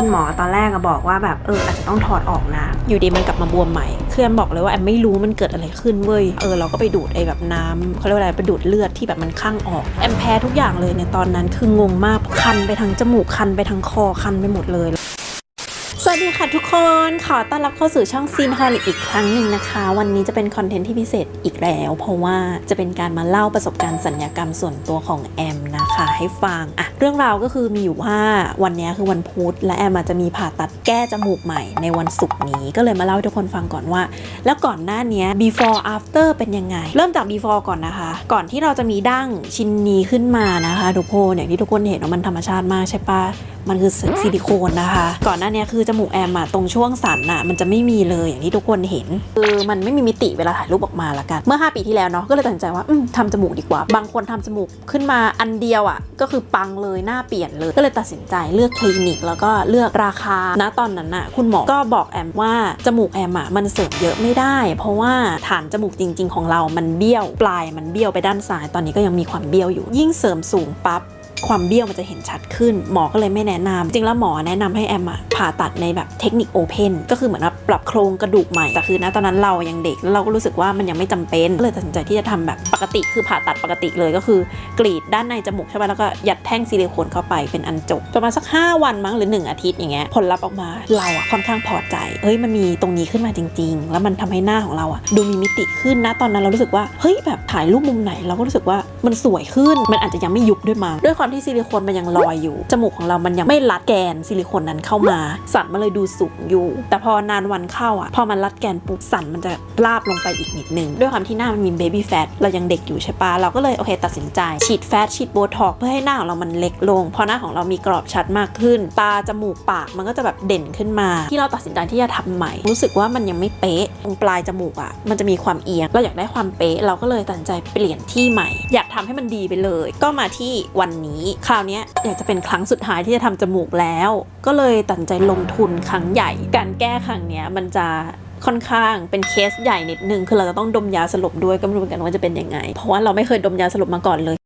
คุณหมอตอนแรกอะบอกว่าแบบเอออาจจะต้องถอดออกนะ อยู่ดีมันกลับมาบวมใหม่ คือแอมบอกเลยว่าแอมไม่รู้มันเกิดอะไรขึ้นเว้ย เออเราก็ไปดูดไอ้แบบน้ำเขาเรียกว่าอะไรไปดูดเลือดที่แบบมันข้างออก แอมแพ้ทุกอย่างเลยในตอนนั้นคืองงมากคันไปทั้งจมูกคันไปทั้งคอคันไปหมดเลย ดีค่ะทุกคนขอต้อนรับเข้าสู่ช่องซีนฮอลิกอีกครั้งหนึ่งนะคะ วันนี้จะเป็นคอนเทนต์ที่พิเศษอีกแล้ว เพราะว่าจะเป็นการมาเล่าประสบการณ์สัญญกรรมส่วนตัวของแอมนะคะให้ฟังอะเรื่องราวก็คือมีอยู่ว่าวันนี้คือวันพุธและแอมอาจจะมีผ่าตัดแก้จมูกใหม่ในวันศุกร์นี้ก็เลยมาเล่าให้ทุกคนฟังก่อนว่า แล้วก่อนหน้านี้ before after เป็นยังไง เริ่มจาก before ก่อนนะคะ ก่อนที่เราจะมีดั้งชิ้นนี้ขึ้นมานะคะทุกคนอย่างที่ทุกคนเห็นว่ามันธรรมชาติมากใช่ปะมันคือซิลิโคนนะคะ ก่อนหน้านี้คือจมูกแอมอะตรงช่วงสันอะมันจะไม่มีเลยอย่างที่ทุกคนเห็น คือมันไม่มีมิติเวลาถ่ายรูปออกมาละกัน เมื่อ 5 ปีที่แล้วเนาะก็เลยตัดสินใจว่าอืมทำจมูกดีกว่า บางคนทำจมูกขึ้นมาอันเดียวอะก็คือปังเลยหน้าเปลี่ยนเลย ก็เลยตัดสินใจเลือกคลินิก แล้วก็เลือกราคาณตอนนั้นอะคุณหมอก็บอกแอมว่าจมูกแอมอะมันเสริมเยอะไม่ได้ เพราะว่าฐานจมูกจริง ๆ ของเรามันเบี้ยว ปลายมันเบี้ยวไปด้านซ้ายตอนนี้ก็ยังมีความเบี้ยวอยู่ ยิ่งเสริมสูงปั๊บ ความเบี้ยวมันจะเห็นชัดขึ้น หมอก็เลยไม่แนะนำจริงแล้วหมอแนะนำให้แอมอะผ่าตัดในแบบเทคนิคโอเพนก็คือเหมือนปรับโครงกระดูกใหม่ แต่คือนะตอนนั้นเรายังเด็กแล้วเราก็รู้สึกว่ามันยังไม่จำเป็นก็เลยตัดสินใจที่จะทำแบบปกติคือผ่าตัดปกติเลยก็คือกรีดด้านในจมูกใช่ไหมแล้วก็ยัดแท่งซิลิโคนเข้าไปเป็นอันจบประมาณสัก 5 วันมั้งหรือ 1 อาทิตย์อย่างเงี้ยผลลัพธ์ออกมาเราอะค่อนข้างพอใจเฮ้ยมันมีตรงนี้ขึ้นมาจริง ๆ แล้วมันทำให้หน้าของเราอะดูมีมิติขึ้นนะตอนนั้นเรารู้สึกว่าเฮ้ยแบบถ่ายรูปมุมไหนเราก็รู้สึกว่ามันสวยขึ้นมันอาจจะยังไม่ยุบด้วยมั้งด้วยความที่ซิลิโคนมันยังลอยอยู่ จมูกของเรามันยังไม่รัดแกนซิลิโคนนั้นเข้ามา สันมันเลยดูสูงอยู่ แต่พอนานวันเข้าอะ พอมันรัดแกนปุ๊บสันมันจะลาบลงไปอีกนิดนึง ด้วยความที่หน้ามันมีเบบี้แฟตเรายังเด็กอยู่ใช่ปะเราก็เลยโอเค ตัดสินใจฉีดแฟตฉีดโบท็อกเพื่อให้หน้าของเรามันเล็กลง พอหน้าของเรามีกรอบชัดมากขึ้น ตาจมูกปากมันก็จะแบบเด่นขึ้นมา ที่เราตัดสินใจที่จะทำใหม่ รู้สึกว่ามันยังไม่เป๊ะตรงปลายจมูกอะมันจะมีความเอียงเราอยากได้ความเป๊ะเราก็เลยตัดสินใจเปลี่ยนที่ใหม่ อยากทำให้มันดีไปเลย ก็มาที่วันนี้คราวนี้อยากจะเป็นครั้งสุดท้ายที่จะทำจมูกแล้ว ก็เลยตัดใจลงทุนครั้งใหญ่ การแก้ครั้งนี้มันจะค่อนข้างเป็นเคสใหญ่นิดนึง คือเราจะต้องดมยาสลบด้วยก็ไม่รู้เหมือนกันว่าจะเป็นยังไง เพราะว่าเราไม่เคยดมยาสลบมาก่อนเลย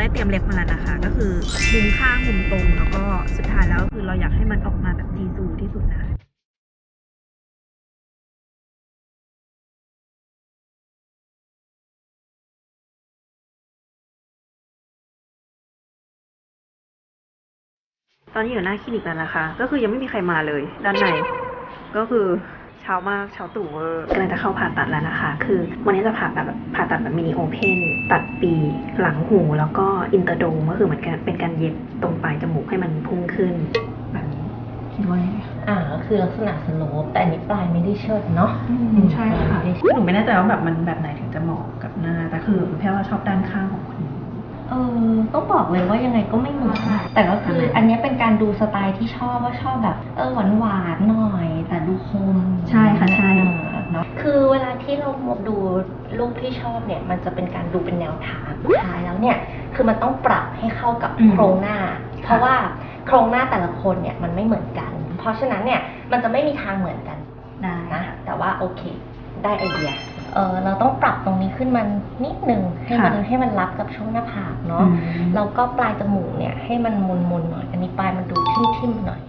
ได้เตรียมเล็บมาแล้วนะคะ ก็คือมุมข้างมุมตรงแล้วก็สุดท้ายแล้วคือเราอยากให้มันออกมาแบบดีซูที่สุดนะตอนนี้อยู่หน้าคลินิกแล้วนะคะ ก็คือยังไม่มีใครมาเลย ด้านใน ก็คือ ช้ามากเช้าตู่เวอร์กำลังจะเข้าผ่าตัดแล้วนะคะ คือวันนี้จะผ่าตัดแบบผ่าตัดแบบมินิโอเพนตัดปีกหลังหู แล้วก็อินเตอร์โดมก็คือเหมือนกันเป็นการเย็บตรงปลายจมูกให้มันพุ่งขึ้นแบบนี้คิดว่ายังไงอ่าก็คือลักษณะสโลปแต่อันนี้ปลายไม่ได้เชิดเนาะใช่ค่ะไม่ได้หนูไม่แน่ใจว่าแบบมันแบบไหนถึงจะเหมาะกับหน้าแต่คือแค่ว่าชอบด้านข้างของคุณ เออต้องบอกเลยว่ายังไงก็ไม่เหมือนแต่ก็คืออันเนี้ยเป็นการดูสไตล์ที่ชอบว่าชอบแบบเออหวานหวานๆหน่อย แต่ดูคมใช่ค่ะใช่เออเนาะคือเวลาที่เราดูรูปที่ชอบเนี่ย มันจะเป็นการดูเป็นแนวทางสุดท้ายแล้วเนี่ยคือมันต้องปรับให้เข้ากับอืมโครงหน้า เพราะว่าโครงหน้าแต่ละคนเนี่ยมันไม่เหมือนกัน เพราะฉะนั้นเนี่ยมันจะไม่มีทางเหมือนกันได้นะแต่ว่าโอเค ได้ไอเดีย เออเราต้องปรับตรงนี้ขึ้นมันนิดนึงให้มันค่ะให้มันรับกับช่วงหน้าผากเนาะแล้วก็ปลายจมูกเนี่ยให้มันมนมนๆหน่อยอันนี้ปลายมันดูทิ่มทิมๆหน่อย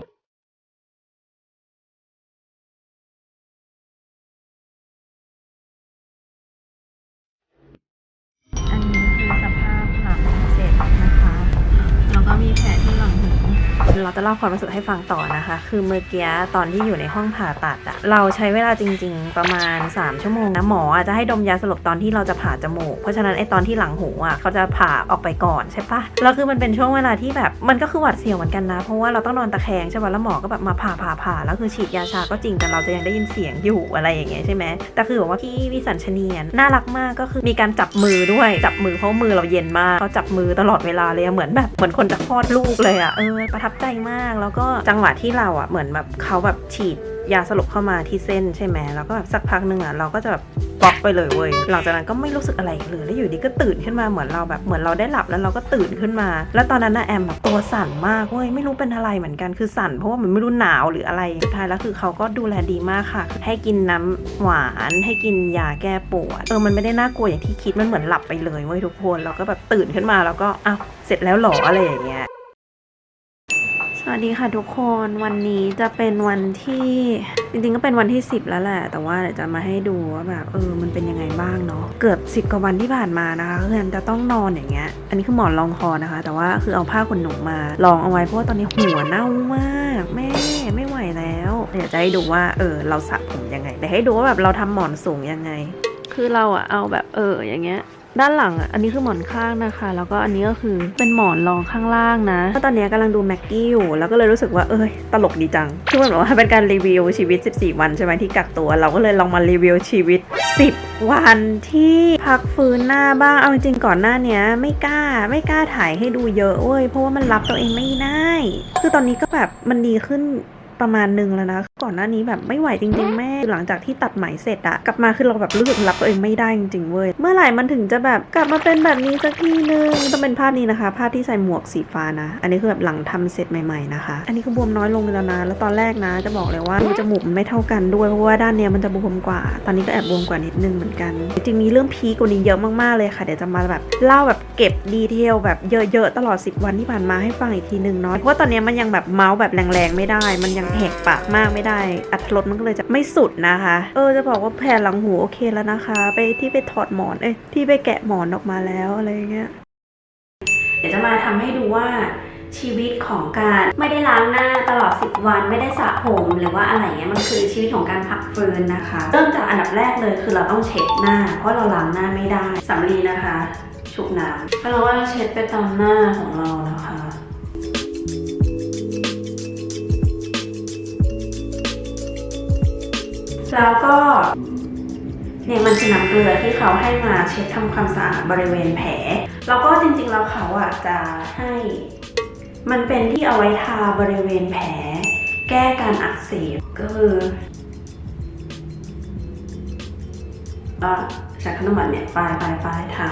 เราจะเล่าความรู้สึกให้ฟังต่อนะคะ คือเมื่อกี้ตอนที่อยู่ในห้องผ่าตัดอะเราใช้เวลาจริง ๆ ประมาณ 3 ชั่วโมงนะหมออาจจะให้ดมยาสลบตอนที่เราจะผ่าจมูก เพราะฉะนั้นไอตอนที่หลังหูอะเขาจะผ่าออกไปก่อนใช่ปะแล้วคือมันเป็นช่วงเวลาที่แบบมันก็คือหวัดเสียวเหมือนกันนะ เพราะว่าเราต้องนอนตะแคงใช่ปะแล้วหมอก็แบบมาผ่าผ่าผ่าแล้วคือฉีดยาชาก็จริงแต่เราจะยังได้ยินเสียงอยู่อะไรอย่างเงี้ยใช่ไหมแต่คือแบบว่าพี่วิสัญชเนียนน่ารักมากก็คือมีการจับมือด้วยจับมือเพราะมือเราเย็นมากเขาจับมือตลอดเวลาเลยเหมือนแบบเหมือนคนจะคลอดลูกเลยอะเออประทับใจมาก แล้วก็จังหวะที่เราอะเหมือนแบบเขาแบบฉีดยาสลบเข้ามาที่เส้นใช่ไหมแล้วก็แบบสักพักหนึ่งอะเราก็จะแบบบล็อกไปเลยเว้ย หลังจากนั้นก็ไม่รู้สึกอะไรเลย แล้วอยู่ดีก็ตื่นขึ้นมาเหมือนเราแบบเหมือนเราได้หลับแล้วเราก็ตื่นขึ้นมา แล้วตอนนั้นนะแอมแบบตัวสั่นมากเว้ยไม่รู้เป็นอะไรเหมือนกันคือสั่นเพราะว่ามันไม่รู้หนาวหรืออะไร สุดท้ายแล้วคือเขาก็ดูแลดีมากค่ะ ให้กินน้ำหวาน ให้กินยาแก้ปวด เออมันไม่ได้น่ากลัวอย่างที่คิดมันเหมือนหลับไปเลยเว้ยทุกคน เราก็แบบตื่นขึ้นมาแล้วก็อ้าวเสร็จแล้วหรออะไรอย่างเงี้ย วัสดีค่ะทุกคนวันนี้จะเป็นวันที่จริงๆก็เป็นวันที่ 10 แล้วแหละ แต่ว่าเดี๋ยวจะมาให้ดูว่าแบบเออมันเป็นยังไงบ้างเนาะเกือบ10กว่าวันที่ผ่านมานะคะคือจะต้องนอนอย่างเงี้ยอันนี้คือหมอนรองคอนะคะ แต่ว่าคือเอาผ้าขนหนูมาลองเอาไว้เพราะว่าตอนนี้หัวเน่ามากแม่ไม่ไหวแล้วเดี๋ยวจะให้ดูว่าเออเราสระผมยังไงเดี๋ยวให้ดูว่าแบบเราทำหมอนสูงยังไง คือเราอะเอาแบบเอออย่างเงี้ย ด้านหลังอะอันนี้คือหมอนข้างนะคะ แล้วก็อันนี้ก็คือเป็นหมอนรองข้างล่างนะเพราะตอนนี้กำลังดูแม็กกี้อยู่ แล้วก็เลยรู้สึกว่าเอ้ยตลกดีจังคือมันบอกว่าเป็นการรีวิวชีวิต 14 วันใช่ไหมที่กักตัว เราก็เลยลองมารีวิวชีวิต 10 วันที่พักฟื้นหน้าบ้างเอาจริงๆก่อนหน้าเนี้ยไม่กล้าไม่กล้าถ่ายให้ดูเยอะเว้ยเพราะว่ามันรับตัวเองไม่ได้ คือตอนนี้ก็แบบมันดีขึ้น ประมาณนึงแล้วนะ ก่อนหน้านี้แบบไม่ไหวจริงๆแม่หลังจากที่ตัดไหมเสร็จอะกลับมาคือเราแบบรู้สึกรับตัวเองไม่ได้จริงๆเว้ยเมื่อไหร่มันถึงจะแบบกลับมาเป็นแบบนี้สักทีนึงต้องเป็นภาพนี้นะคะ ภาพที่ใส่หมวกสีฟ้านะ อันนี้คือแบบหลังทำเสร็จใหม่ๆนะคะ อันนี้คือบวมน้อยลงแล้วนะแล้วตอนแรกนะ จะบอกเลยว่าจมูกมันไม่เท่ากันด้วยเพราะว่าด้านเนี้ยมันจะบวมกว่า ตอนนี้ก็แอบบวมกว่านิดนึงเหมือนกัน จริงๆมีเรื่องพีคกว่านี้เยอะมากๆเลยค่ะเดี๋ยวจะมาแบบเล่าแบบเก็บดีเทลแบบเยอะๆตลอด 10 วันที่ผ่านมาให้ฟังอีกทีหนึ่งเนาะเพราะว่าตอนเนี้ยมันยังแบบเมาส์แบบแรงๆไม่ได้ มันยังแหกปากมากไม่ได้ อัตรสมันก็เลยจะไม่สุดนะคะ เออจะบอกว่าแผ่นหลังหูโอเคแล้วนะคะ ไปที่ไปถอดหมอนเอ้ยที่ไปแกะหมอนออกมาแล้วอะไรเงี้ยเดี๋ยวจะมาทำให้ดูว่าชีวิตของการไม่ได้ล้างหน้าตลอด 10 วันไม่ได้สระผมหรือว่าอะไรเงี้ยมันคือชีวิตของการพักฟื้นนะคะ เริ่มจากอันดับแรกเลยคือเราต้องเช็ดหน้า เพราะเราล้างหน้าไม่ได้สำลีนะคะ ชุบน้ำแล้วเราก็เช็ดไปตามหน้าของเรานะคะ แล้วก็เนี่ยมันคือน้ำเกลือที่เขาให้มาเช็ดทำความสะอาดบริเวณแผล แล้วก็จริงๆแล้วเขาอะจะให้ มันเป็นที่เอาไว้ทาบริเวณแผล แก้การอักเสบก็คือก็ใช้ขนมหวานเนี่ยปลายปลายปลายทา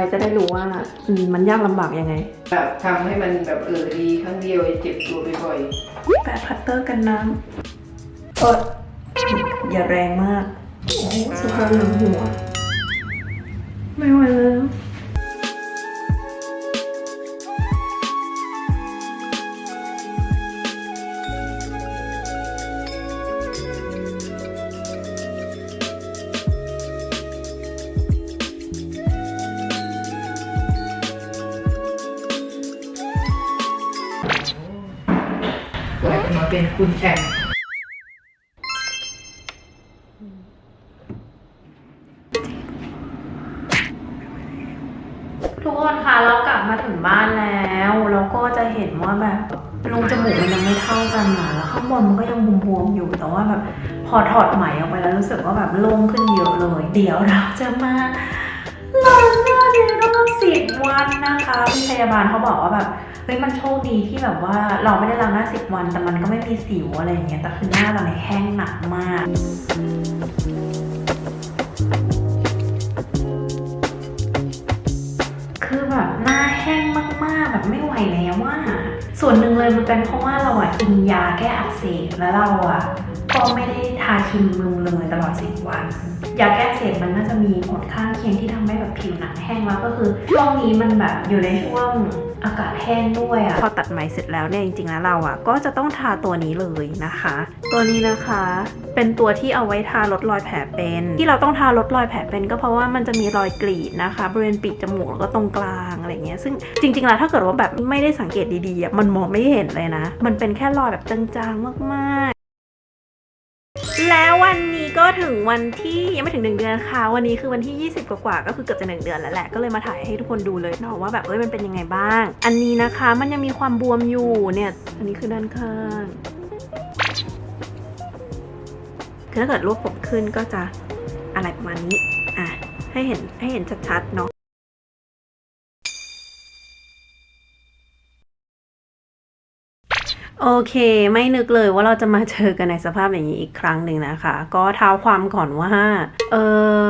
ว้จะได้รู้ว่าอืมมันยากลำบากยังไง แบบทำให้มันแบบเออดีครั้งเดียวอย่าเจ็บตัวบ่อยแปะพัตเตอร์กันน้ำเอออย่าแรงมาก โอ้โหสุดยอดหนังหัว ไม่ไหวแล้ว คุณแชมป์ทุกคนคะเรากลับมาถึงบ้านแล้วเราก็จะเห็นว่าแบบลงจมูกมันยังไม่เท่ากันนะแล้วข้างบนมันก็ยังบวมๆอยู่แต่ว่าแบบพอถอดไหมออกไปแล้วรู้สึกว่าแบบโล่งขึ้นเยอะเลย เดี๋ยวเราจะมาล้างหน้าในรอบสิบวันนะคะพี่พยาบาลเขาบอกว่าแบบ ฮ้ยมันโชคดีที่แบบว่าเราไม่ได้ล้างหน้าสิบวัน แต่มันก็ไม่มีสิวอะไรอย่างเงี้ยแต่คือหน้าเราเนี่ยแห้งหนักมากคือแบบหน้าแห้งมากๆแบบไม่ไหวแล้วว่า ส่วนหนึ่งเลยมันเป็นเพราะว่าเราอะกินยาแก้อักเสบแล้วเราอะก็ไม่ได้ทาครีมบำรุงเลยตลอดสิบวัน ยาแก้อักเสบมันน่าจะมีผลข้างเคียงที่ทำให้แบบผิวหนังแห้งแล้วก็คือช่วงนี้มันแบบอยู่ในช่วงอากาศแห้งด้วยอะพอตัดไหมเสร็จแล้วเนี่ยจริงๆแล้วเราอะก็จะต้องทาตัวนี้เลยนะคะ ตัวนี้นะคะ เป็นตัวที่เอาไว้ทาลดรอยแผลเป็น ที่เราต้องทาลดรอยแผลเป็นก็เพราะว่ามันจะมีรอยกรีดนะคะ บริเวณปีกจมูกแล้วก็ตรงกลางอะไรเงี้ยซึ่งจริงๆแล้วถ้าเกิดว่าแบบไม่ได้สังเกตดีๆอะมันมองไม่เห็นเลยนะ มันเป็นแค่รอยแบบจางๆมากๆแล้ววันนี้ก็ ถึงวันที่ยังไม่ถึงหนึ่งเดือนค่ะ วันนี้คือวันที่ 20 กว่าๆก็คือเกือบจะหนึ่งเดือนแล้วแหละ ก็เลยมาถ่ายให้ทุกคนดูเลยเนาะว่าแบบเอ้ยมันเป็นยังไงบ้าง อันนี้นะคะมันยังมีความบวมอยู่เนี่ย อันนี้คือด้านข้างคือถ้าเกิดรวบผมขึ้นก็จะอะไรประมาณนี้ อะ ให้เห็นให้เห็นชัดๆเนาะ โอเค ไม่นึกเลยว่าเราจะมาเจอกันในสภาพอย่างนี้อีกครั้งหนึ่งนะคะ ก็เท้าความก่อนว่าเอ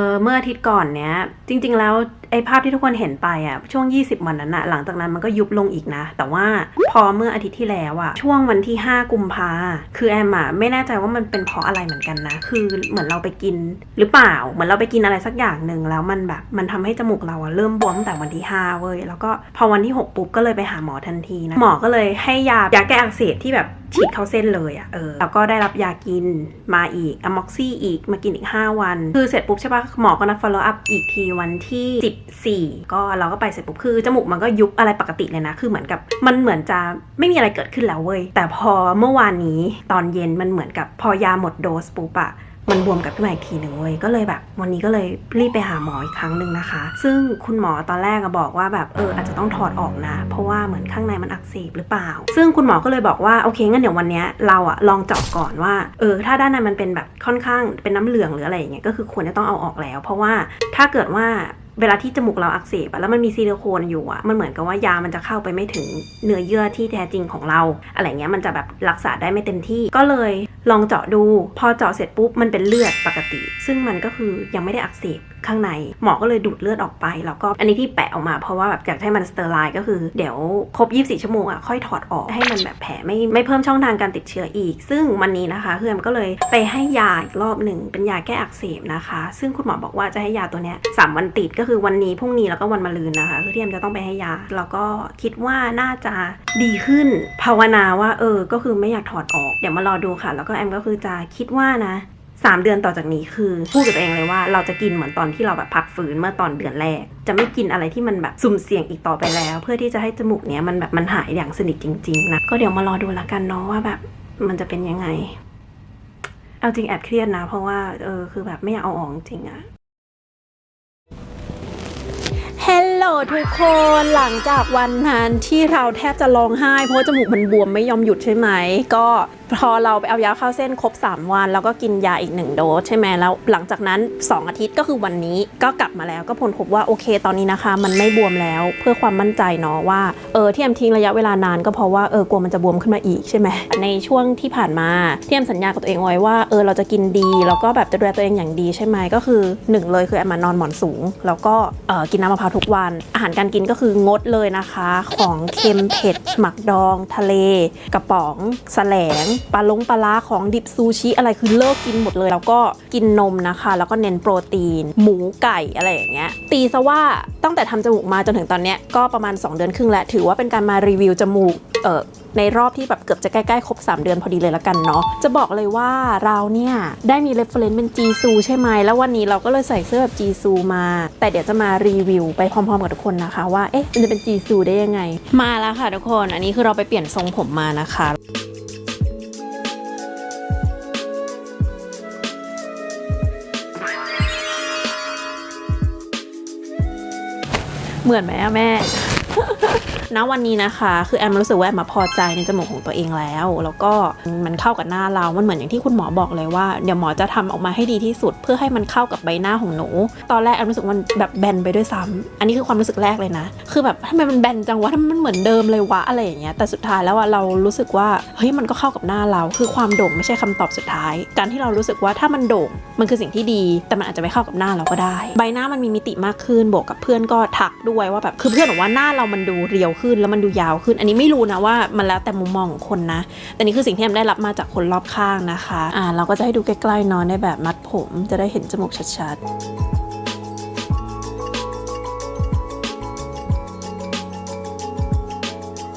อเมื่ออาทิตย์ก่อนเนี้ย จริง ๆ แล้วไอ้ภาพที่ทุกคนเห็นไปอะช่วง 20 วันนั้นอะหลังจากนั้นมันก็ยุบลงอีกนะ แต่ว่าพอเมื่ออาทิตย์ที่แล้วอะช่วงวันที่ 5 กุมภาคือแอมอะไม่แน่ใจว่ามันเป็นเพราะอะไรเหมือนกันนะ คือเหมือนเราไปกินหรือเปล่า เหมือนเราไปกินอะไรสักอย่างหนึ่งแล้วมันแบบ มันทำให้จมูกเราอะเริ่มบวมตั้งแต่วันที่5เว้ยแล้วก็พอวันที่ 6 ปุ๊บก็เลยไปหาหมอทันทีนะหมอก็เลยให้ยายาแก้อักเสบที่แบบฉีดเข้าเส้นเลยอะเออแล้วก็ได้รับยากินมาอีกอะม็อกซี่อีกมากินอีก 5 วัน คือเสร็จปุ๊บใช่ปะหมอก็นัด follow up อีกทีวันที่ 14 ก็เราก็ไปเสร็จปุ๊บคือจมูกมันก็ยุบอะไรปกติเลยนะ คือเหมือนกับมันเหมือนจะไม่มีอะไรเกิดขึ้นแล้วเว้ยแต่พอเมื่อวานนี้ตอนเย็นมันเหมือนกับพอยาหมดโดสปุ๊บอะ มันบวมกับขึ้นมาอีกทีหนึ่งเว้ยก็เลยแบบ วันนี้ก็เลยรีบไปหาหมออีกครั้งหนึ่งนะคะ ซึ่งคุณหมอตอนแรกอะบอกว่าแบบเอออาจจะต้องถอดออกนะ เพราะว่าเหมือนข้างในมันอักเสบหรือเปล่า ซึ่งคุณหมอก็เลยบอกว่าโอเคงั้นเดี๋ยววันนี้เราอะลองเจาะก่อนว่าเออถ้าด้านในมันเป็นแบบค่อนข้างเป็นน้ำเหลืองหรืออะไรอย่างเงี้ยก็คือควรจะต้องเอาออกแล้ว เพราะว่าถ้าเกิดว่าเวลาที่จมูกเราอักเสบแล้วมันมีซิลิโคนอยู่อะมันเหมือนกับว่ายามันจะเข้าไปไม่ถึงเนื้อเยื่อที่แท้จริงของเรา อะไรเงี้ยมันจะแบบรักษาได้ไม่เต็มที่ก็เลย ลองเจาะดู พอเจาะเสร็จปุ๊บมันเป็นเลือดปกติ ซึ่งมันก็คือยังไม่ได้อักเสบข้างใน หมอก็เลยดูดเลือดออกไป แล้วก็อันนี้ที่แปะออกมาเพราะว่าแบบอยากให้มันสเตอร์ไลน์ก็คือเดี๋ยวครบ 24 ชั่วโมงอะค่อยถอดออกให้มันแบบแผลไม่ไม่เพิ่มช่องทางการติดเชื้ออีก ซึ่งวันนี้นะคะคือแอมก็เลยไปให้ยาอีกรอบหนึ่งเป็นยาแก้อักเสบนะคะ ซึ่งคุณหมอบอกว่าจะให้ยาตัวเนี้ยสามวันติดก็คือวันนี้พรุ่งนี้แล้วก็วันมะรืนนะคะคือที่แอมจะต้องไปให้ยา แล้วก็คิดว่าน่าจะดีขึ้นภาวนาว่าเออก็คือไม่อยากถอดออกเดี๋ยวมารอดูค่ะ แล้วก็แอมก็คือจะคิดว่านะ สามเดือนต่อจากนี้คือพูดกับตัวเองเลยว่าเราจะกินเหมือนตอนที่เราแบบพักฟื้นเมื่อตอนเดือนแรก จะไม่กินอะไรที่มันแบบสุ่มเสี่ยงอีกต่อไปแล้ว เพื่อที่จะให้จมูกเนี้ยมันแบบมันหายอย่างสนิทจริงๆนะก็เดี๋ยวมารอดูละกันเนาะว่าแบบมันจะเป็นยังไง เอาจริงแอบเครียดนะ เพราะว่าเออคือแบบไม่อยากเอาออกจริงอะฮลโหลทุกคนหลังจากวันนั้นที่เราแทบจะร้องไห้ เพราะจมูกมันบวมไม่ยอมหยุดใช่ไหม ก็ พอเราไปเอายาเข้าเส้นครบ 3 วัน แล้วก็กินยาอีก 1 โดสใช่ไหมแล้ว หลังจากนั้น 2 อาทิตย์ก็คือวันนี้ก็กลับมาแล้วก็ผลพบว่าโอเคตอนนี้นะคะ มันไม่บวมแล้วเพื่อความมั่นใจเนาะว่าเออที่แอมทิ้งระยะเวลานานก็เพราะว่าเออกลัวมันจะบวมขึ้นมาอีกใช่ไหมในช่วงที่ผ่านมาที่แอมสัญญากับตัวเองไว้ว่าเออเราจะกินดี แล้วก็แบบจะดูแลตัวเองอย่างดีใช่ไหมก็คือหนึ่งเลยคือแอมมานอนหมอนสูง แล้วก็เออกินน้ำมะพร้าวทุกวัน อาหารการกินก็คืองดเลยนะคะ ของเค็มเผ็ดหมักดอง ทะเล กระป๋องแสลงปลาลงปลาร้าของดิบซูชิอะไรคือเลิกกินหมดเลย แล้วก็กินนมนะคะ แล้วก็เน้นโปรตีน หมูไก่อะไรอย่างเงี้ยตีซะว่าตั้งแต่ทำจมูกมาจนถึงตอนเนี้ยก็ประมาณ 2 เดือนครึ่งแล้ว ถือว่าเป็นการมารีวิวจมูกเออในรอบที่แบบเกือบจะใกล้ๆ ครบ 3 เดือนพอดีเลยละกันเนาะ จะบอกเลยว่าเราเนี่ย ได้มี reference เป็นจีซูใช่ไหม แล้ววันนี้เราก็เลยใส่เสื้อแบบจีซูมา แต่เดี๋ยวจะมารีวิวไปพร้อมๆ กับทุกคนนะคะ ว่า เอ๊ะ มันจะเป็นจีซูได้ยังไง มาแล้วค่ะทุกคน อันนี้คือเราไปเปลี่ยนทรงผมมานะคะ เหมือนไหมอะแม่ณวันนี้นะคะ คือแอมรู้สึกว่าแอมมาพอใจในจมูกของตัวเองแล้ว แล้วก็มันเข้ากับหน้าเรา มันเหมือนอย่างที่คุณหมอบอกเลยว่า เดี๋ยวหมอจะทำออกมาให้ดีที่สุด เพื่อให้มันเข้ากับใบหน้าของหนู ตอนแรกแอมรู้สึกมันแบบแบนไปด้วยซ้ำอันนี้คือความรู้สึกแรกเลยนะ คือแบบทำไมมันแบนจังวะทำไมมันเหมือนเดิมเลยวะอะไรอย่างเงี้ย แต่สุดท้ายแล้วอะเรารู้สึกว่า เฮ้ย มันก็เข้ากับหน้าเรา คือความโด่งไม่ใช่คำตอบสุดท้าย การที่เรารู้สึกว่าถ้ามันโด่ง มันคือสิ่งที่ดี แต่มันอาจจะไม่เข้ากับหน้าเราก็ได้ ใบหน้ามันมีมิติมากขึ้นบวกกับเพื่อนก็ทักด้วยว่าแบบคือเพื่อนบอกว่าหน้าเรามันดูเรียวขึ้นแล้วมันดูยาวขึ้น อันนี้ไม่รู้นะว่ามันแล้วแต่มุมมองของคนนะ แต่นี่คือสิ่งที่แอมได้รับมาจากคนรอบข้างนะคะ อ่าเราก็จะให้ดูใกล้ๆนอนในแบบมัดผมจะได้เห็นจมูกชัดๆ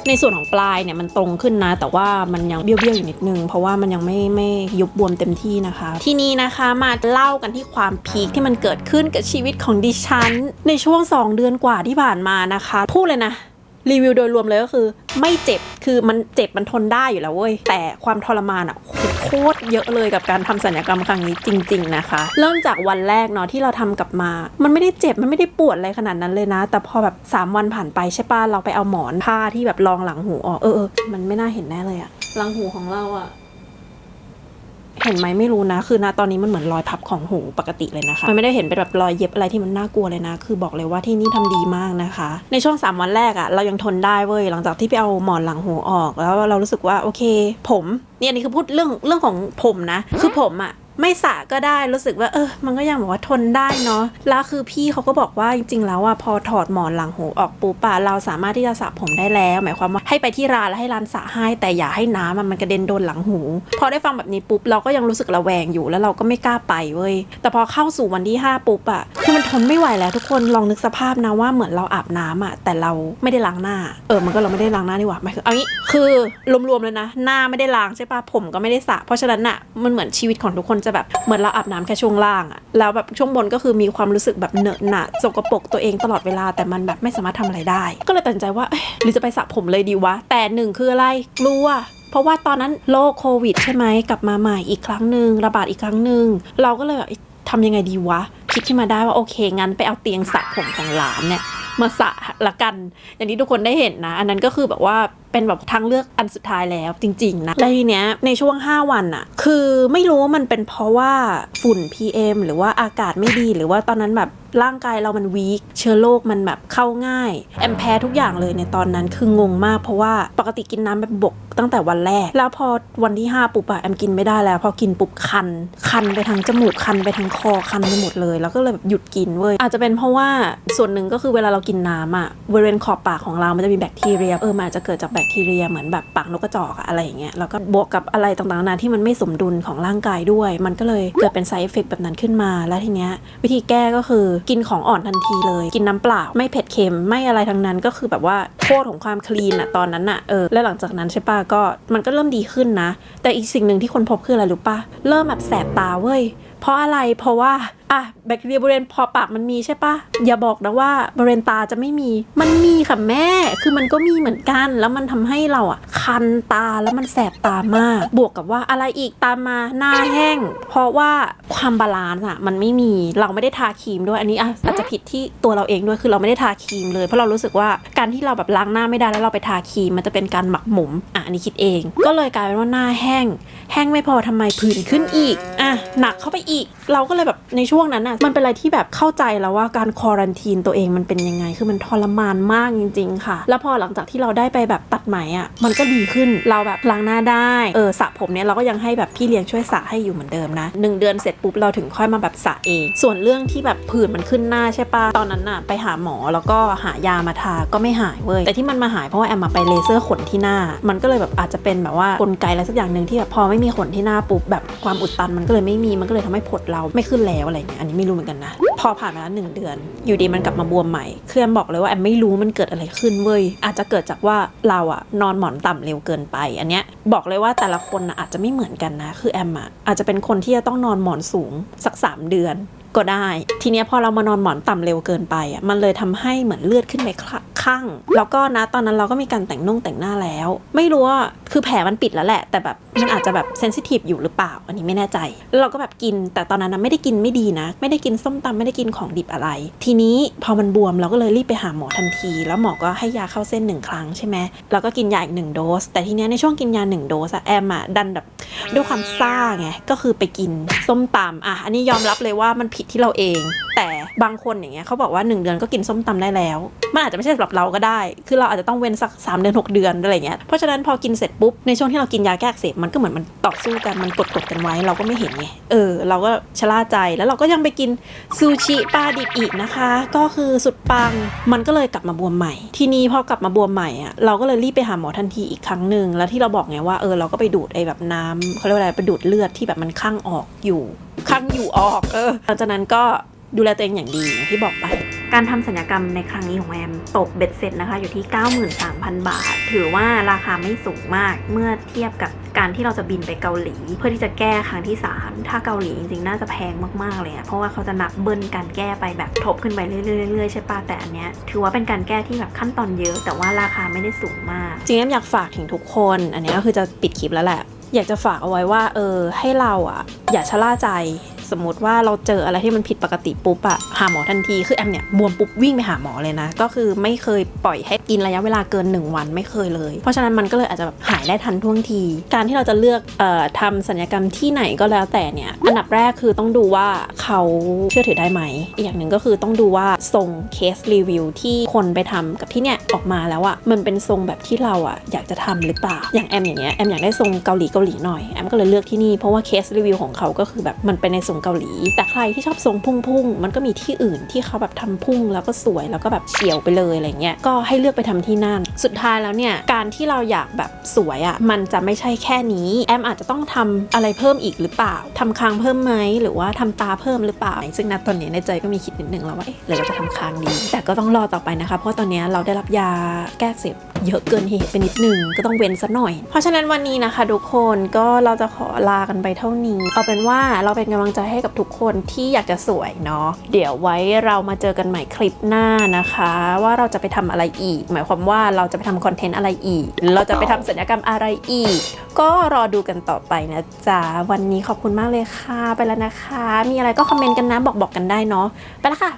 ในส่วนของปลายเนี่ยมันตรงขึ้นนะ แต่ว่ามันยังเบี้ยวๆอยู่นิดนึง เพราะว่ามันยังไม่ไม่ยุบบวมเต็มที่นะคะ ทีนี้นะคะมาเล่ากันที่ความพีคที่มันเกิดขึ้นกับชีวิตของดิฉัน ในช่วง 2 เดือนกว่าที่ผ่านมานะคะ พูดเลยนะรีวิวโดยรวมเลยก็คือ ไม่เจ็บคือมันเจ็บมันทนได้อยู่แล้วเว้ยแต่ความทรมานอะโโคตรเยอะเลยกับการทำสัญญกรรมครั้งนี้จริง ๆ นะคะ เริ่มจากวันแรกเนาะที่เราทำกลับมา มันไม่ได้เจ็บมันไม่ได้ปวดอะไรขนาดนั้นเลยนะ แต่พอแบบ 3 วันผ่านไปใช่ปะเราไปเอาหมอนผ้าที่แบบรองหลังหูออกเออเออมันไม่น่าเห็นแน่เลยอะหลังหูของเราอะ เห็นไหมไม่รู้นะ คือนะตอนนี้มันเหมือนรอยพับของหูปกติเลยนะคะ มันไม่ได้เห็นเป็นแบบรอยเย็บอะไรที่มันน่ากลัวเลยนะ คือบอกเลยว่าที่นี่ทำดีมากนะคะ ในช่วง 3 วันแรกอะเรายังทนได้เว้ยหลังจากที่ไปเอาหมอนหลังหูออก แล้วเรารู้สึกว่าโอเค ผมเนี่ยนี่คือพูดเรื่องเรื่องของผมนะ คือผมอะ ไม่สระก็ได้รู้สึกว่าเออ มันก็ยังแบบว่าทนได้เนาะแล้วคือพี่เขาก็บอกว่าจริง ๆ แล้วอะพอถอดหมอนหลังหูออกปูปะเราสามารถที่จะสระผมได้แล้ว หมายความว่าให้ไปที่ร้านแล้วให้ร้านสระให้แต่อย่าให้น้ำมันกระเด็นโดนหลังหู พอได้ฟังแบบนี้ปุ๊บเราก็ยังรู้สึกระแวงอยู่แล้วเราก็ไม่กล้าไปเว้ยแต่พอเข้าสู่วันที่ 5 ปุ๊บอะคือมันทนไม่ไหวแล้วทุกคนลองนึกสภาพนะว่าเหมือนเราอาบน้ำอะแต่เราไม่ได้ล้างหน้า เออ มันก็เราไม่ได้ล้างหน้านี่หว่าหมายคือเอางี้คือรวมๆเลยนะ หน้าไม่ได้ล้างใช่ปะผมก็ไม่ได้สระเพราะฉะนั้นอะมันเหมือนชีวิตของทุกคนจะแบบเหมือนเราอาบน้ำแค่ช่วงล่างอะแล้วแบบช่วงบนก็คือมีความรู้สึกแบบเหนอะหนะสกปรกตัวเองตลอดเวลาแต่มันแบบไม่สามารถทำอะไรได้ ก็เลยตัดใจว่าหรือจะไปสระผมเลยดีวะ แต่หนึ่งคืออะไรกลัวเพราะว่าตอนนั้นโรคโควิดใช่ไหมกลับมาใหม่อีกครั้งหนึ่งระบาดอีกครั้งหนึ่งเราก็เลยแบบทำยังไงดีวะ คิดขึ้นมาได้ว่าโอเค งั้นไปเอาเตียงสระผมของหลานเนี่ยมาสระละกัน อย่างที่ทุกคนได้เห็นนะ อันนั้นก็คือแบบว่า เป็นแบบทางเลือกอันสุดท้ายแล้วจริง ๆ นะแล้วทีเนี้ยในช่วง 5 วันอะคือไม่รู้ว่ามันเป็นเพราะว่าฝุ่น PM หรือว่าอากาศไม่ดีหรือว่าตอนนั้นแบบ ร่างกายเรามันวีคเชื้อโรคมันแบบเข้าง่าย แอมแพ้ทุกอย่างเลยในตอนนั้นคืองงมาก เพราะว่าปกติกินน้ำแบบบกตั้งแต่วันแรก แล้วพอวันที่ 5 ปุ๊บอะแอมกินไม่ได้แล้ว พอกินปุ๊บคัน คันไปทางจมูกคันไปทางคอคันไปหมดเลย แล้วก็เลยแบบหยุดกินเว้ยอาจจะเป็นเพราะว่าส่วนหนึ่งก็คือเวลาเรากินน้ำอะบริเวณขอบปากของเรามันจะมีแบคทีเรียเออมันอาจจะเกิดจากแบคทีเรียเหมือนแบบปากนกกระจอกอะอะไรอย่างเงี้ยแล้วก็บวกกับอะไรต่างๆนานาที่มันไม่สมดุลของร่างกายด้วย มันก็เลยเกิดเป็นไซเอฟเฟกแบบนั้นขึ้นมา แล้วทีเนี้ยวิธีแก้ก็คือกินของอ่อนทันทีเลย กินน้ำเปล่า ไม่เผ็ดเค็ม ไม่อะไรทั้งนั้นก็คือแบบว่าโทษของความคลีนอะตอนนั้นอะเออ แล้วหลังจากนั้นใช่ปะก็มันก็เริ่มดีขึ้นนะ แต่อีกสิ่งหนึ่งที่คนพบคืออะไรรู้ปะเริ่มแบบแสบตาเว้ย เพราะอะไร เพราะว่า อะแบคทีเรียบริเวณพอปากมันมีใช่ปะอย่าบอกนะว่าบริเวณตาจะไม่มี มันมีค่ะแม่ คือมันก็มีเหมือนกัน แล้วมันทำให้เราอะ คันตาแล้วมันแสบตามาก บวกกับว่าอะไรอีกตามมาหน้าแห้ง เพราะว่าความบาลานซ์อะมันไม่มีเราไม่ได้ทาครีมด้วยอันนี้อะอาจจะผิดที่ตัวเราเองด้วยคือเราไม่ได้ทาครีมเลยเพราะเรารู้สึกว่าการที่เราแบบล้างหน้าไม่ได้แล้วเราไปทาครีมมันจะเป็นการหมักหมมอะอันนี้คิดเอง ก็เลยกลายเป็นว่าหน้าแห้ง แห้งไม่พอทำไมผื่นขึ้นอีกอะหนักเข้าไปอีก เราก็เลยแบบในช่วงนั้นอะมันเป็นอะไรที่แบบเข้าใจแล้วว่าการควอรันทีนตัวเองมันเป็นยังไง คือมันทรมานมากจริง ๆ ค่ะ แล้วพอหลังจากที่เราได้ไปแบบตัดไหมอะ มันก็ดีขึ้น เราแบบล้างหน้าได้ เออสระผมเนี่ยเราก็ยังให้แบบพี่เลี้ยงช่วยสระให้อยู่เหมือนเดิมนะหนึ่งเดือนเสร็จปุ๊บเราถึงค่อยมาแบบสระเอง ส่วนเรื่องที่แบบผื่นมันขึ้นหน้าใช่ปะตอนนั้นน่ะไปหาหมอแล้วก็หายามาทาก็ไม่หายเว้ย แต่ที่มันมาหายเพราะว่าแอมมาไปเลเซอร์ขนที่หน้า มันก็เลยแบบอาจจะเป็นแบบว่ากลไกอะไรสักอย่างหนึ่งที่แบบพอไม่มีขนที่หน้าปุ๊บแบบความอุดตันมันก็เลยไม่มี มันก็เลยทำให้ผดเราไม่ขึ้นแล้วอะไรเงี้ย อันนี้ไม่รู้เหมือนกันนะ พอผ่านมาแล้วหนึ่งเดือน อยู่ดีมันกลับมาบวมใหม่คือแอมบอกเลยว่าแอมไม่รู้มันเกิดอะไรขึ้นเว้ยอาจจะเกิดจากว่าเราอะนอนหมอนต่ำเร็วเกินไป อันเนี้ยบอกเลยว่าแต่ละคนน่ะอาจจะไม่เหมือนกันนะ คือแอมอะอาจจะเป็นคนที่จะต้องนอนหมอนสูงสักสามเดือน ก็ได้ ทีเนี้ยพอเรามานอนหมอนต่ำเร็วเกินไปอะมันเลยทำให้เหมือนเลือดขึ้นไปข้างแล้วก็นะตอนนั้นเราก็มีการแต่งนุ่งแต่งหน้าแล้ว ไม่รู้ว่าคือแผลมันปิดแล้วแหละ แต่แบบมันอาจจะแบบเซนซิทีฟอยู่หรือเปล่า อันนี้ไม่แน่ใจ แล้วเราก็แบบกิน แต่ตอนนั้นไม่ได้กินไม่ดีนะ ไม่ได้กินส้มตำไม่ได้กินของดิบอะไร ทีนี้พอมันบวมเราก็เลยรีบไปหาหมอทันที แล้วหมอก็ให้ยาเข้าเส้นหนึ่งครั้งใช่ไหมแล้วก็กินยาอีกหนึ่งโดส แต่ทีเนี้ยในช่วงกินยาหนึ่งโดสอะแอมอะดันแบบด้วยความซ่าไงก็คือไปกินส้มตำอะอันนี้ยอมรับเลยว่ามันผิดที่เราเอง แต่บางคนอย่างเงี้ยเขาบอกว่า 1 เดือนก็กินส้มตำได้แล้วมันอาจจะไม่ใช่สำหรับเราก็ได้ คือเราอาจจะต้องเว้นสัก 3 เดือน 6 เดือนอะไรเงี้ยเพราะฉะนั้นพอกินเสร็จปุ๊บในช่วงที่เรากินยาแก้อักเสบมันก็เหมือนมันต่อสู้กันมันกดกดกันไว้เราก็ไม่เห็นไงเออ เราก็ชะล่าใจแล้วเราก็ยังไปกินซูชิปลาดิบอีกนะคะ ก็คือสุดปังมันก็เลยกลับมาบวมใหม่ ทีนี้พอกลับมาบวมใหม่อะเราก็เลยรีบไปหาหมอทันทีอีกครั้งหนึ่งแล้วที่เราบอกไงว่าเออเราก็ไปดูดไอ้แบบน้ำเขาเรียกว่าอะไรไปดูดเลือดที่แบบมันข้างออกอยู่ ข้างอยู่ออก เออหลังจากนั้นก็ดูแลตัวเองอย่างดีอย่างที่บอกไป การทำสัญญกรรมในครั้งนี้ของแอมตกเบ็ดเสร็จนะคะ อยู่ที่ 93,000 บาท ถือว่าราคาไม่สูงมากเมื่อเทียบกับการที่เราจะบินไปเกาหลี เพื่อที่จะแก้ครั้งที่ 3 ถ้าเกาหลีจริงๆ น่าจะแพงมากๆเลยอะเพราะว่าเขาจะนับเบิ้ลการแก้ไปแบบทบขึ้นไปเรื่อยๆๆใช่ปะแต่อันเนี้ยถือว่าเป็นการแก้ที่แบบขั้นตอนเยอะ แต่ว่าราคาไม่ได้สูงมาก จริงๆแอมอยากฝากถึงทุกคน อันนี้ก็คือจะปิดคลิปแล้วแหละ อยากจะฝากเอาไว้ว่าเออให้เราอะอย่าชะล่าใจ สมมติว่าเราเจออะไรที่มันผิดปกติปุ๊บอะหาหมอทันทีคือแอมเนี่ยบวมปุ๊บวิ่งไปหาหมอเลยนะ ก็คือไม่เคยปล่อยให้กินระยะเวลาเกิน 1 วันไม่เคยเลย เพราะฉะนั้นมันก็เลยอาจจะแบบหายได้ทันท่วงที การที่เราจะเลือกเอ่อทำสัญญกรรมที่ไหนก็แล้วแต่เนี่ยอันดับแรกคือต้องดูว่าเขาเชื่อถือได้ไหมอีกอย่างหนึ่งก็คือต้องดูว่าทรงเคสรีวิวที่คนไปทำกับที่เนี่ยออกมาแล้วอะมันเป็นทรงแบบที่เราอะอยากจะทำหรือเปล่าอย่างแอมอย่างเงี้ยแอมอยากได้ทรงเกาหลีเกาหลีหน่อยแอมก็เลยเลือกที่นี่เพราะว่าเคสรีวิวของเขาก็คือแบบมันเป็นในทรงเกาหลี แต่ใครที่ชอบทรงพุ่งๆมันก็มีที่อื่นที่เขาแบบทำพุ่งแล้วก็สวยแล้วก็แบบเฉียวไปเลยอะไรเงี้ยก็ให้เลือกไปทำที่นั่น สุดท้ายแล้วเนี่ยการที่เราอยากแบบสวยอะ่ะมันจะไม่ใช่แค่นี้ แอมอาจจะต้องทำอะไรเพิ่มอีกหรือเปล่าทำคางเพิ่มไหมหรือว่าทำตาเพิ่มหรือเปล่า ซึ่งณตอนนี้ในใจก็มีคิดนิดนึงแล้วว่าเอ๊ะหรือเราจะทำคางดี แต่ก็ต้องรอต่อไปนะคะ เพราะตอนนี้เราได้รับยาแก้เสพ เยอะเกินเหตุไปนิดนึงก็ต้องเว้นซะหน่อย เพราะฉะนั้นวันนี้นะคะ ทุกคนก็เราจะขอลากันไปเท่านี้ เอาเป็นว่าเราเป็นกำลังใจให้กับทุกคนที่อยากจะสวยเนาะเดี๋ยวไว้เรามาเจอกันใหม่คลิปหน้านะคะ ว่าเราจะไปทำอะไรอีก หมายความว่าเราจะไปทำคอนเทนต์อะไรอีก เราจะไปทำศัลยกรรมอะไรอีก ก็รอดูกันต่อไปนะจ๊ะวันนี้ขอบคุณมากเลยค่ะไปแล้วนะคะ มีอะไรก็คอมเมนต์กันนะบอกบอกกันได้เนาะไปแล้วค่ะ